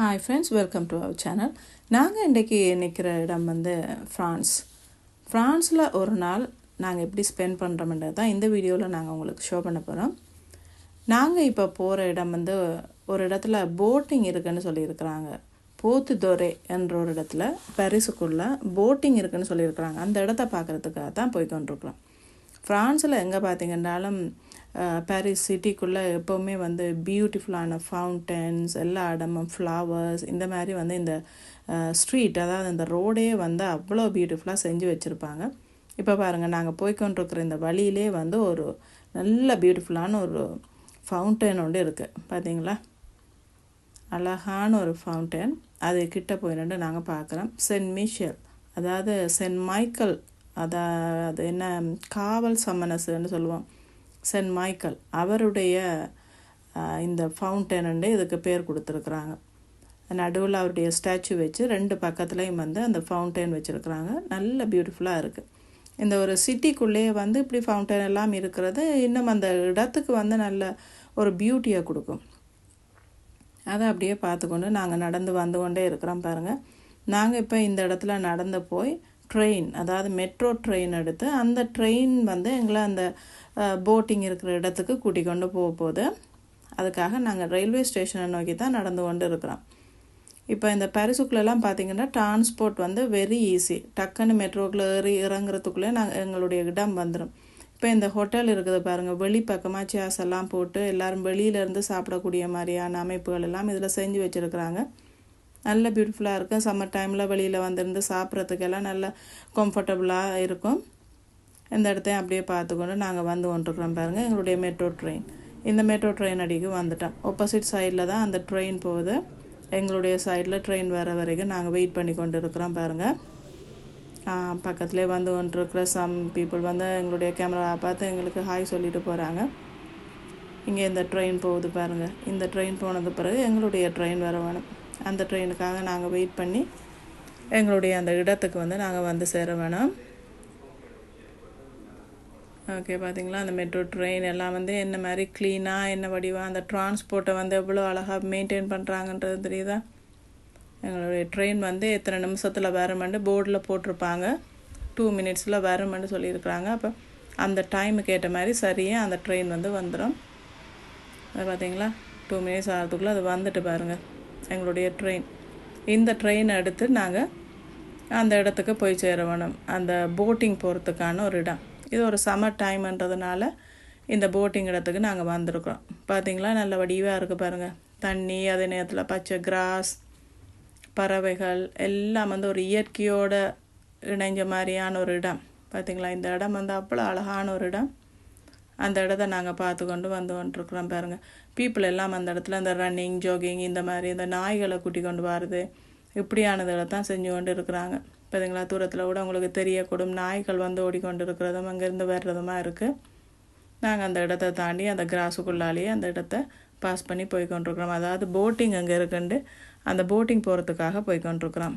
Hi friends welcome to our channel நாங்கள் இன்றைக்கி நிற்கிற இடம் வந்து ஃப்ரான்ஸ் ஃப்ரான்ஸில் ஒரு நாள் நாங்கள் எப்படி ஸ்பெண்ட் பண்ணுறோம்ன்றது தான் இந்த வீடியோவில் நாங்கள் உங்களுக்கு ஷோ பண்ண போகிறோம் நாங்கள் இப்போ போகிற இடம் வந்து ஒரு இடத்துல போட்டிங் இருக்குதுன்னு சொல்லியிருக்கிறாங்க. போத்துதொரே என்ற ஒரு இடத்துல பரிசுக்குள்ளே போட்டிங் இருக்குதுன்னு சொல்லியிருக்கிறாங்க. அந்த இடத்த பார்க்குறதுக்காக தான் போய் கொண்டிருக்கிறோம் ஃப்ரான்ஸில் எங்கே பார்த்தீங்கன்னாலும் பாரிஸ் சிட்டிக்குள்ளே எப்போவுமே வந்து பியூட்டிஃபுல்லான ஃபவுண்டன்ஸ் எல்லா இடமும் ஃப்ளவர்ஸ் இந்த மாதிரி வந்து இந்த ஸ்ட்ரீட் அதாவது இந்த ரோடே வந்து அவ்வளோ பியூட்டிஃபுல்லாக செஞ்சு வச்சுருப்பாங்க. இப்போ பாருங்கள் நாங்கள் போய்கொண்டிருக்கிற இந்த வழியிலே வந்து ஒரு நல்ல பியூட்டிஃபுல்லான ஒரு ஃபவுண்டன் ஒன்று இருக்குது பார்த்தீங்களா அழகான ஒரு ஃபவுண்டன் அது கிட்ட போயிட்டு நாங்கள் பார்க்குறோம் சென்ட் மிஷேல் அதாவது சென்ட் மைக்கேல் அதாவது என்ன காவல் சம்மனஸ்ன்னு சொல்லுவோம். Saint Michael. அவருடைய இந்த ஃபவுண்டனுண்டு இதுக்கு பேர் கொடுத்துருக்குறாங்க. நடுவில் அவருடைய ஸ்டாச்சு வச்சு ரெண்டு பக்கத்துலேயும் வந்து அந்த ஃபவுண்டன் வச்சுருக்குறாங்க. நல்ல பியூட்டிஃபுல்லாக இருக்குது இந்த ஒரு சிட்டிக்குள்ளேயே வந்து இப்படி ஃபவுண்டன் எல்லாம் இருக்கிறது இன்னும் அந்த இடத்துக்கு வந்து நல்ல ஒரு பியூட்டியை கொடுக்கும். அதை அப்படியே பார்த்துக்கொண்டு நாங்கள் நடந்து வந்து கொண்டே இருக்கிறோம் பாருங்கள் நாங்கள் இப்போ இந்த இடத்துல நடந்து போய் ட்ரெயின் அதாவது மெட்ரோ ட்ரெயின் எடுத்து அந்த ட்ரெயின் வந்து எங்களை அந்த போட்டிங் இருக்கிற இடத்துக்கு கூட்டி கொண்டு போக போகுது. அதுக்காக நாங்கள் ரயில்வே ஸ்டேஷனை நோக்கி தான் நடந்து கொண்டு இருக்கிறோம். இப்போ இந்த பரிசுக்குள்ளெல்லாம் பார்த்தீங்கன்னா டிரான்ஸ்போர்ட் வந்து வெரி ஈஸி. டக்குன்னு மெட்ரோக்குள்ளே ஏறி இறங்குறதுக்குள்ளே நாங்கள் எங்களுடைய இடம் வந்துடும் இப்போ இந்த ஹோட்டல் இருக்குது பாருங்கள் வெளி பக்கமாக சேர்ஸ் எல்லாம் போட்டு எல்லோரும் வெளியிலேருந்து சாப்பிடக்கூடிய மாதிரியான அமைப்புகள் எல்லாம் இதில் செஞ்சு வச்சுருக்குறாங்க. நல்ல பியூட்டிஃபுல்லாக இருக்கும். சம்மர் டைமில் வெளியில் வந்திருந்து சாப்பிட்றதுக்கெல்லாம் நல்ல கம்ஃபர்டபுளாக இருக்கும். இந்த இடத்தையும் அப்படியே பார்த்துக்கொண்டு நாங்கள் வந்து கொண்டிருக்கிறோம் பாருங்கள் எங்களுடைய மெட்ரோ ட்ரெயின் இந்த மெட்ரோ ட்ரெயின் அடிக்கு வந்துட்டோம். ஆப்போசிட் சைடில் தான் அந்த ட்ரெயின் போகுது. எங்களுடைய சைடில் ட்ரெயின் வர வரைக்கும் நாங்கள் வெயிட் பண்ணி கொண்டு இருக்கிறோம் பாருங்கள் பக்கத்துலேயே வந்து கொண்டிருக்கிற சம் பீப்புள் வந்து எங்களுடைய கேமரா பார்த்து எங்களுக்கு ஹாய் சொல்லிட்டு போகிறாங்க இங்கே இந்த ட்ரெயின் போகுது பாருங்கள் இந்த ட்ரெயின் போனது பிறகு எங்களுடைய ட்ரெயின் வர வேணும். அந்த ட்ரெயினுக்காக நாங்கள் வெயிட் பண்ணி எங்களுடைய அந்த இடத்துக்கு வந்து நாங்கள் வந்து சேர வேணும். ஓகே பார்த்தீங்களா அந்த மெட்ரோ ட்ரெயின் எல்லாம் வந்து என்ன மாதிரி க்ளீனாக என்ன வடிவாக அந்த டிரான்ஸ்போர்ட்டை வந்து எவ்வளோ அழகாக மெயின்டைன் பண்ணுறாங்கன்றது தெரியுதா? எங்களுடைய ட்ரெயின் வந்து எத்தனை நிமிஷத்தில் வருமெண்டு போர்டில் போட்டிருப்பாங்க. டூ மினிட்ஸில் வருமெண்டு சொல்லியிருக்கிறாங்க. அப்போ அந்த டைமுக்கு ஏற்ற மாதிரி சரியாக அந்த ட்ரெயின் வந்து வந்துடும் அது பார்த்தீங்களா டூ மினிட்ஸ் ஆகிறதுக்குள்ளே அது வந்துட்டு பாருங்கள் எங்களுடைய ட்ரெயின் இந்த ட்ரெயினை எடுத்து நாங்கள் அந்த இடத்துக்கு போய் சேர வேணும் அந்த போட்டிங் போகிறதுக்கான ஒரு இடம். இது ஒரு சம்மர் டைம்ன்றதுனால இந்த போட்டிங் இடத்துக்கு நாங்கள் வந்திருக்கிறோம் பார்த்தீங்களா நல்ல வடிவாக இருக்குது பாருங்கள் தண்ணி அதே நேரத்தில் பச்சை கிராஸ் பறவைகள் எல்லாம் வந்து ஒரு இயற்கையோடு இணைஞ்ச மாதிரியான ஒரு இடம். பார்த்திங்களா இந்த இடம் வந்து அவ்வளோ அழகான ஒரு இடம். அந்த இடத்த நாங்கள் பார்த்து கொண்டு வந்து கொண்டிருக்கிறோம் பாருங்கள் பீப்புள் எல்லாம் அந்த இடத்துல இந்த ரன்னிங் ஜாகிங் இந்த மாதிரி இந்த நாய்களை கூட்டி கொண்டு வர்றது இப்படியானதுகளை தான் செஞ்சு கொண்டு இருக்கிறாங்க பார்த்தீங்களா தூரத்தில் கூட உங்களுக்கு தெரியக்கூடும். நாய்கள் வந்து ஓடிக்கொண்டு இருக்கிறதும் அங்கேருந்து வர்றதுமா இருக்குது நாங்கள் அந்த இடத்த தாண்டி அந்த கிராஸுக்குள்ளாலேயே அந்த இடத்த பாஸ் பண்ணி போய் கொண்டிருக்கிறோம். அதாவது போட்டிங் அங்கே இருக்குண்டு. அந்த போட்டிங் போகிறதுக்காக போய் கொண்டிருக்கிறோம்.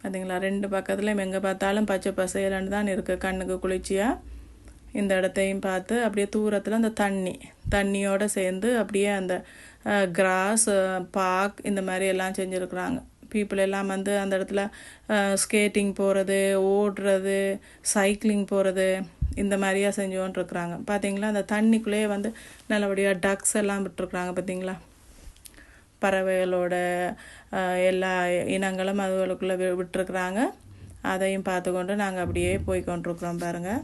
பார்த்தீங்களா ரெண்டு பக்கத்துலேயும் எங்கே பார்த்தாலும் பச்சை பசையிலன்னு தான் இருக்குது கண்ணுக்கு குளிர்ச்சியாக இந்த இடத்தையும் பார்த்து அப்படியே தூரத்தில் அந்த தண்ணி தண்ணியோடு சேர்ந்து அப்படியே அந்த கிராஸ் பார்க் இந்த மாதிரி எல்லாம் செஞ்சுருக்குறாங்க. பீப்புள் எல்லாம் வந்து அந்த இடத்துல ஸ்கேட்டிங் போகிறது ஓடுறது சைக்கிளிங் போகிறது இந்த மாதிரியா செஞ்சோன்னு இருக்கிறாங்க. பார்த்தீங்களா அந்த தண்ணிக்குள்ளேயே வந்து நல்லபடியாக டக்ஸ் எல்லாம் விட்டுருக்குறாங்க பார்த்தீங்களா பறவைகளோட எல்லா இனங்களும் அதுகளுக்குள்ளே விட்டுருக்குறாங்க. அதையும் பார்த்து கொண்டு நாங்கள் அப்படியே போய் கொண்டிருக்கிறோம் பாருங்கள்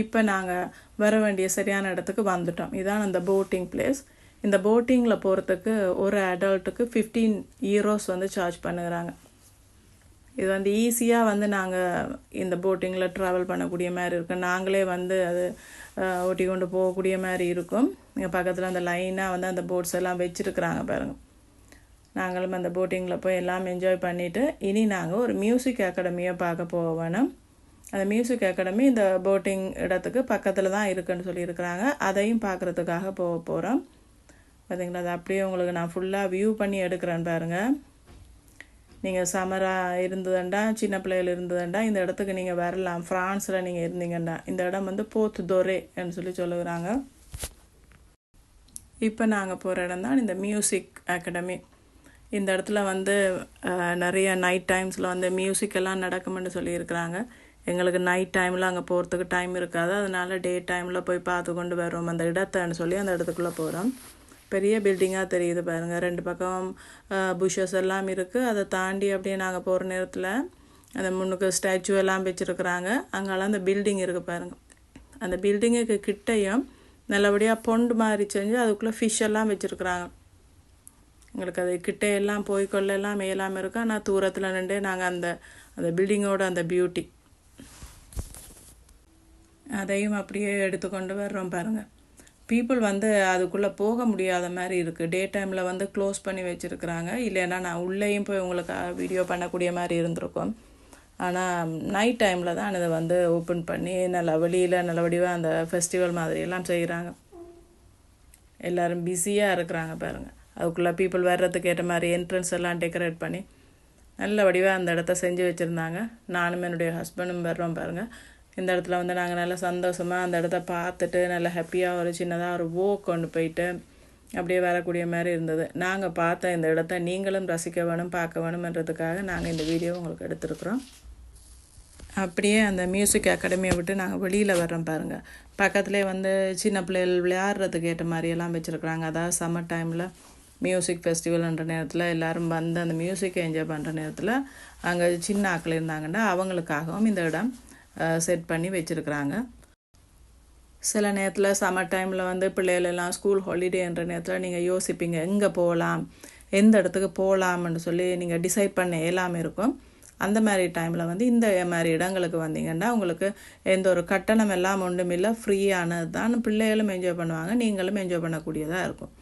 இப்போ நாங்கள் வர வேண்டிய சரியான இடத்துக்கு வந்துட்டோம். இதான் அந்த போட்டிங் பிளேஸ் இந்த போட்டிங்கில் போகிறதுக்கு ஒரு அடல்ட்டுக்கு ஃபிஃப்டீன் ஈரோஸ் வந்து சார்ஜ் பண்ணுகிறாங்க. இது வந்து ஈஸியாக வந்து நாங்கள் இந்த போட்டிங்கில் ட்ராவல் பண்ணக்கூடிய மாதிரி இருக்கும் நாங்களே வந்து அது ஓட்டி கொண்டு போகக்கூடிய மாதிரி இருக்கும். இங்கே பக்கத்தில் அந்த லைனாக வந்து அந்த போட்ஸ் எல்லாம் வச்சுருக்குறாங்க பாருங்கள் நாங்களும் அந்த போட்டிங்கில் போய் எல்லாம் என்ஜாய் பண்ணிவிட்டு இனி நாங்கள் ஒரு மியூசிக் அகாடமியை பார்க்க போக வேணும். அந்த மியூசிக் அகாடமி இந்த போட்டிங் இடத்துக்கு பக்கத்தில் தான் இருக்குன்னு சொல்லியிருக்கிறாங்க. அதையும் பார்க்குறதுக்காக போக போகிறோம் பார்த்தீங்களா அது அப்படியே உங்களுக்கு நான் ஃபுல்லாக வியூ பண்ணி எடுக்கிறேன் பாருங்கள் நீங்கள் சமராக இருந்ததுண்டா சின்ன பிள்ளைகள் இருந்ததுண்டா இந்த இடத்துக்கு நீங்கள் வரலாம். ஃப்ரான்ஸில் நீங்கள் இருந்தீங்கன்னா. இந்த இடம் வந்து போத்து தொரேன்னு சொல்லி சொல்லுகிறாங்க. இப்போ நாங்கள் போகிற இடம் தான் இந்த மியூசிக் அகாடமி இந்த இடத்துல வந்து நிறைய நைட் டைம்ஸில் வந்து மியூசிக்கெல்லாம் நடக்கும்னு சொல்லியிருக்கிறாங்க. எங்களுக்கு நைட் டைமில் அங்கே போகிறதுக்கு டைம் இருக்காது. அதனால் டே டைமில் போய் பார்த்து கொண்டு வரோம் அந்த இடத்தைன்னு சொல்லி அந்த இடத்துக்குள்ளே போகிறோம் பெரிய பில்டிங்காக தெரியுது பாருங்கள் ரெண்டு பக்கம் புஷஸ் எல்லாம் இருக்குது அதை தாண்டி அப்படியே நாங்கள் போகிற நேரத்தில் அந்த முன்னுக்கு ஸ்டாச்சு எல்லாம் வச்சுருக்குறாங்க. அங்கெல்லாம் அந்த பில்டிங் இருக்குது பாருங்கள் அந்த பில்டிங்குக்கு கிட்டையும் நல்லபடியாக பொண்டு மாதிரி செஞ்சு அதுக்குள்ளே ஃபிஷ் எல்லாம் வச்சுருக்குறாங்க. எங்களுக்கு அது கிட்டே எல்லாம் போய் மேலாமல் இருக்கும் ஆனால் தூரத்தில் நின்று நாங்கள் அந்த அந்த பில்டிங்கோட அந்த பியூட்டி அதையும் அப்படியே எடுத்துக்கொண்டு வர்றோம் பாருங்கள் பீப்புள் வந்து அதுக்குள்ளே போக முடியாத மாதிரி இருக்குது டே டைமில் வந்து க்ளோஸ் பண்ணி வச்சுருக்குறாங்க. இல்லைன்னா நான் உள்ளேயும் போய் உங்களுக்கு வீடியோ பண்ணக்கூடிய மாதிரி இருந்திருக்கும். ஆனால் நைட் டைமில் தான் இதை வந்து ஓப்பன் பண்ணி நல்ல வழியில் நல்ல வடிவாக அந்த ஃபெஸ்டிவல் மாதிரியெல்லாம் செய்கிறாங்க எல்லோரும் பிஸியாக இருக்கிறாங்க பாருங்கள் அதுக்குள்ளே பீப்புள் வர்றதுக்கு ஏற்ற மாதிரி என்ட்ரன்ஸ் எல்லாம் டெக்கரேட் பண்ணி நல்ல வடிவாக அந்த இடத்த செஞ்சு வச்சுருந்தாங்க. நானும் என்னுடைய ஹஸ்பண்டும் வர்றோம் பாருங்கள் இந்த இடத்துல வந்து நாங்கள் நல்லா சந்தோஷமாக அந்த இடத்த பார்த்துட்டு நல்லா ஹாப்பியாக ஒரு சின்னதாக ஒரு ஓக் கொண்டு போயிட்டு அப்படியே வரக்கூடிய மாதிரி இருந்தது. நாங்கள் பார்த்த இந்த இடத்த நீங்களும் ரசிக்க வேணும் பார்க்க வேணும்ன்றதுக்காக நாங்கள் இந்த வீடியோ உங்களுக்கு எடுத்திருக்கிறோம். அப்படியே அந்த மியூசிக் அகாடமியை விட்டு நாங்கள் வெளியில் வர்றோம் பாருங்கள் பக்கத்துலேயே வந்து சின்ன பிள்ளைகள் விளையாடுறதுக்கு ஏற்ற மாதிரியெல்லாம் வச்சுருக்குறாங்க. அதாவது சம்மர் டைமில் மியூசிக் ஃபெஸ்டிவல்ன்ற நேரத்தில் எல்லோரும் வந்து அந்த மியூசிக்கை என்ஜாய் பண்ணுற நேரத்தில் அங்கே சின்ன ஆட்கள் இருந்தாங்கன்னா அவங்களுக்காகவும் இந்த இடம் செட் பண்ணி வச்சுருக்குறாங்க. சில நேரத்தில் சம்மர் டைமில் வந்து பிள்ளைகளெல்லாம் ஸ்கூல் ஹாலிடேன்ற நேரத்தில் நீங்கள் யோசிப்பீங்க எங்கே போகலாம்? எந்த இடத்துக்கு போகலாம்னு சொல்லி நீங்கள் டிசைட் பண்ண எல்லாமே இருக்கும். அந்த மாதிரி டைமில் வந்து இந்த மாதிரி இடங்களுக்கு வந்தீங்கன்னா உங்களுக்கு எந்த ஒரு கட்டணம் எல்லாம் ஒன்றும் இல்லை ஃப்ரீயானது தான் பிள்ளைகளும் என்ஜாய் பண்ணுவாங்க நீங்களும் என்ஜாய் பண்ணக்கூடியதாக இருக்கும்.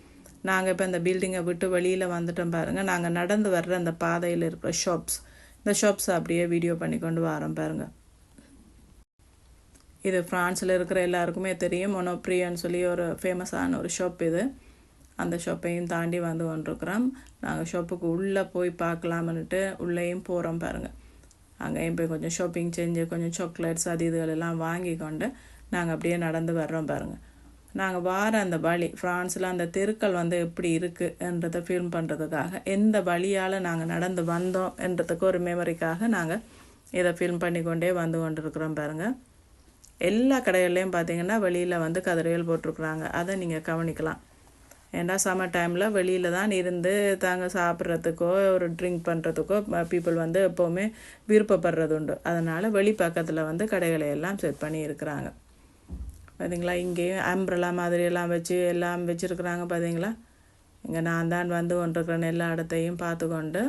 நாங்கள் இப்போ இந்த பில்டிங்கை விட்டு வெளியில் வந்துட்டோம் பாருங்கள் நாங்கள் நடந்து வர்ற அந்த பாதையில் இருக்கிற ஷாப்ஸ் இந்த ஷாப்ஸ் அப்படியே வீடியோ பண்ணி கொண்டு வரோம் பாருங்கள் இது ஃப்ரான்ஸில் இருக்கிற எல்லாருக்குமே தெரியும். மொனோப்ரியான்னு சொல்லி ஒரு ஃபேமஸான ஒரு ஷாப் இது. அந்த ஷாப்பையும் தாண்டி வந்து கொண்டிருக்கிறோம். நாங்கள் ஷாப்புக்கு உள்ளே போய் பார்க்கலாம்னுட்டு உள்ளேயும் போகிறோம் பாருங்கள் அங்கேயும் போய் கொஞ்சம் ஷாப்பிங் செஞ்சு கொஞ்சம் சாக்லேட்ஸ் அது இதுகளெல்லாம் வாங்கி கொண்டு நாங்கள் அப்படியே நடந்து வர்றோம் பாருங்கள் நாங்கள் வார அந்த வழி ஃப்ரான்ஸில் அந்த தெருக்கள் வந்து எப்படி இருக்குன்றதை ஃபில்ம் பண்ணுறதுக்காக எந்த வழியால் நாங்கள் நடந்து வந்தோம் என்றதுக்கு ஒரு மெமரிக்காக நாங்கள் இதை ஃபில்ம் பண்ணி கொண்டே வந்து கொண்டிருக்கிறோம் பாருங்கள் எல்லா கடைகள்லையும் பார்த்தீங்கன்னா வெளியில் வந்து கதிரைகள் போட்டிருக்குறாங்க. அதை நீங்கள் கவனிக்கலாம். ஏன்னா சம்மர் டைமில் வெளியில் தான் இருந்து தாங்க சாப்பிட்றதுக்கோ ஒரு ட்ரிங்க் பண்ணுறதுக்கோ பீப்புள் வந்து எப்போவுமே விருப்பப்படுறது உண்டு. அதனால் வெளி பக்கத்தில் வந்து கடைகளை எல்லாம் செட் பண்ணி இருக்கிறாங்க. பார்த்தீங்களா இங்கேயும் அம்ப்ரலா மாதிரி எல்லாம் வச்சு எல்லாம் வச்சுருக்குறாங்க பார்த்தீங்களா இங்கே நான் தான் வந்து கொண்டிருக்கிறேன். எல்லா இடத்தையும் பார்த்து கொண்டு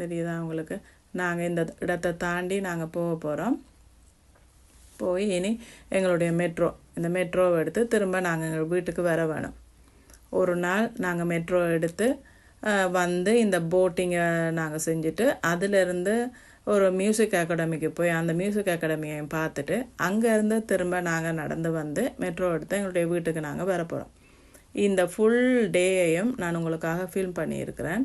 தெரியுதா உங்களுக்கு? நாங்கள் இந்த இடத்தை தாண்டி நாங்கள் போக போகிறோம் போய் இனி எங்களுடைய மெட்ரோ இந்த மெட்ரோவை எடுத்து திரும்ப நாங்கள் எங்கள் வீட்டுக்கு வர வேணும். ஒரு நாள் நாங்கள் மெட்ரோ எடுத்து வந்து இந்த போட்டிங்கை நாங்கள் செஞ்சுட்டு அதிலிருந்து ஒரு மியூசிக் அகாடமிக்கு போய் அந்த மியூசிக் அகாடமியையும் பார்த்துட்டு அங்கேருந்து திரும்ப நாங்கள் நடந்து வந்து மெட்ரோ எடுத்து எங்களுடைய வீட்டுக்கு நாங்கள் வர போகிறோம் இந்த ஃபுல் டேயையும் நான் உங்களுக்காக ஃபில்ம் பண்ணியிருக்கிறேன்.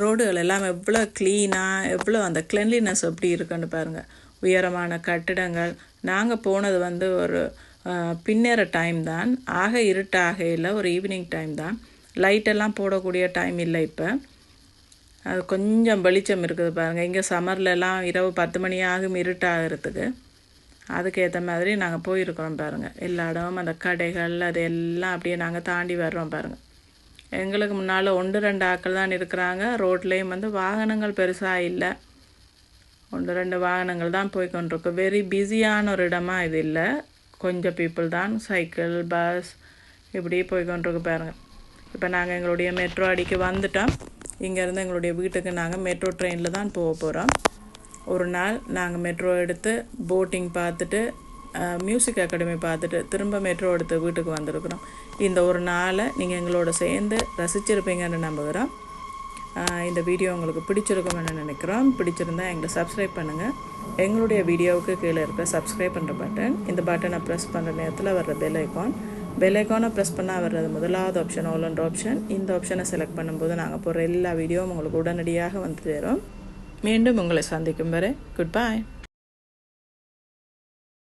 ரோடுகள் எல்லாம் எவ்வளோ க்ளீனாக எவ்வளோ அந்த கிளென்லினஸ் எப்படி இருக்குன்னு பாருங்கள் உயரமான கட்டிடங்கள். நாங்கள் போனது வந்து ஒரு பின்னேற டைம் தான். ஆக இருட்டாக ஆகையில் ஒரு ஈவினிங் டைம் தான். லைட்டெல்லாம் போடக்கூடிய டைம் இல்லை இப்போ. அது கொஞ்சம் வெளிச்சம் இருக்குது பாருங்கள் இங்கே சம்மர்லலாம் இரவு பத்து மணி ஆகும் இருட்டாகிறதுக்கு. அதுக்கேற்ற மாதிரி நாங்கள் போயிருக்கிறோம் பாருங்கள் எல்லா இடமும் அந்த கடைகள் அது எல்லாம் அப்படியே நாங்கள் தாண்டி வர்றோம் பாருங்கள் எங்களுக்கு முன்னால் ஒன்று ரெண்டு ஆக்கள் தான் இருக்கிறாங்க. ரோட்லேயும் வந்து வாகனங்கள் பெருசாக இல்லை. ஒன்று ரெண்டு வாகனங்கள் தான் போய் கொண்டிருக்கு வெரி பிஸியான ஒரு இடமா இது இல்லை. கொஞ்சம் பீப்புள் தான். சைக்கிள் பஸ் இப்படி போய் கொண்டிருக்கு பாருங்கள் இப்போ நாங்கள் எங்களுடைய மெட்ரோ அடிக்கு வந்துட்டோம். இங்கேருந்து எங்களுடைய வீட்டுக்கு நாங்கள் மெட்ரோ ட்ரெயினில் தான் போக போகிறோம் ஒரு நாள் நாங்கள் மெட்ரோ எடுத்து போட்டிங் பார்த்துட்டு மியூசிக் அகாடமி பார்த்துட்டு திரும்ப மெட்ரோ எடுத்து வீட்டுக்கு வந்திருக்கிறோம். இந்த ஒரு நாளை நீங்கள் எங்களோட சேர்ந்து ரசிச்சிருப்பீங்கன்னு நம்புகிறோம். இந்த வீடியோ உங்களுக்கு பிடிச்சிருக்கும்னு நினைக்கிறோம். பிடிச்சிருந்தா எங்களை சப்ஸ்கிரைப் பண்ணுங்கள் எங்களுடைய வீடியோவுக்கு கீழே இருக்க சப்ஸ்கிரைப் பண்ணுற பட்டன் இந்த பட்டனை ப்ரெஸ் பண்ணுற நேரத்தில் வர்ற பெல் ஐக்கான் பெல் ஐக்கானை ப்ரெஸ் பண்ணால் வர்றது முதலாவது ஆப்ஷன் ஓலன்ற ஆப்ஷன் இந்த ஆப்ஷனை செலக்ட் பண்ணும்போது நாங்கள் போகிற எல்லா வீடியோவும் உங்களுக்கு உடனடியாக வந்து தரும் மீண்டும் உங்களை சந்திக்கும் வரை குட் பாய்